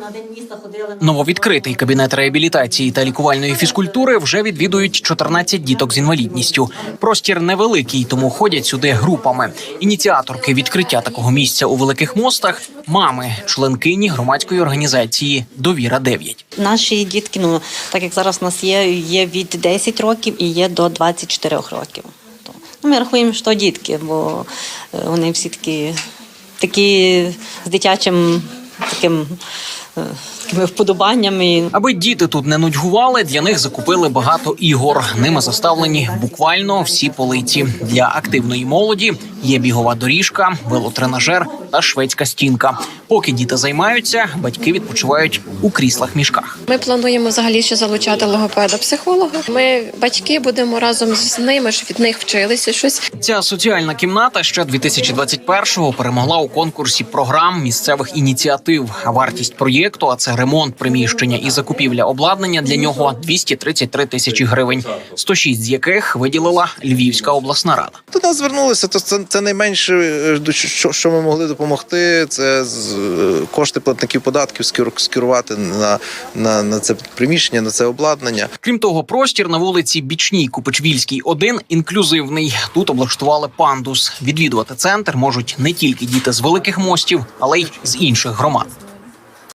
На день міста ходили Нововідкритий кабінет реабілітації та лікувальної фізкультури вже відвідують 14 діток з інвалідністю. Простір невеликий, тому ходять сюди групами. Ініціаторки відкриття такого місця у великих мостах мами, членкині громадської організації Довіра 9 Наші дітки, ну так як зараз у нас є, є від 10 років і є до 24 років. То, ну, ми рахуємо, що дітки, бо е, вони всі такі, такі з дитячим таким, такими вподобаннями. Аби діти тут не нудьгували, для них закупили багато ігор. Ними заставлені буквально всі полиці. Для активної молоді є бігова доріжка, велотренажер та шведська стінка. Поки діти займаються, батьки відпочивають у кріслах мішках. Ми плануємо взагалі ще залучати логопеда психолога. Ми батьки будемо разом з ними ж від них вчилися щось. Ця соціальна кімната ще 2021-го перемогла у конкурсі програм місцевих ініціатив. А Вартість проєкту, а це ремонт приміщення і закупівля обладнання для нього 233 тисячі гривень, 106 з яких виділила Львівська обласна рада. До нас звернулися, то це, це найменше, е, що, що ми могли допомогти. Це з, е, кошти платників податків скеру- скерувати на, на, на це приміщення, на це обладнання. Крім того, простір на вулиці Бічній Купичвільській 1 інклюзивний. Тут облаштували пандус. Відвідувати центр можуть не тільки діти з великих мостів, але й з інших громад.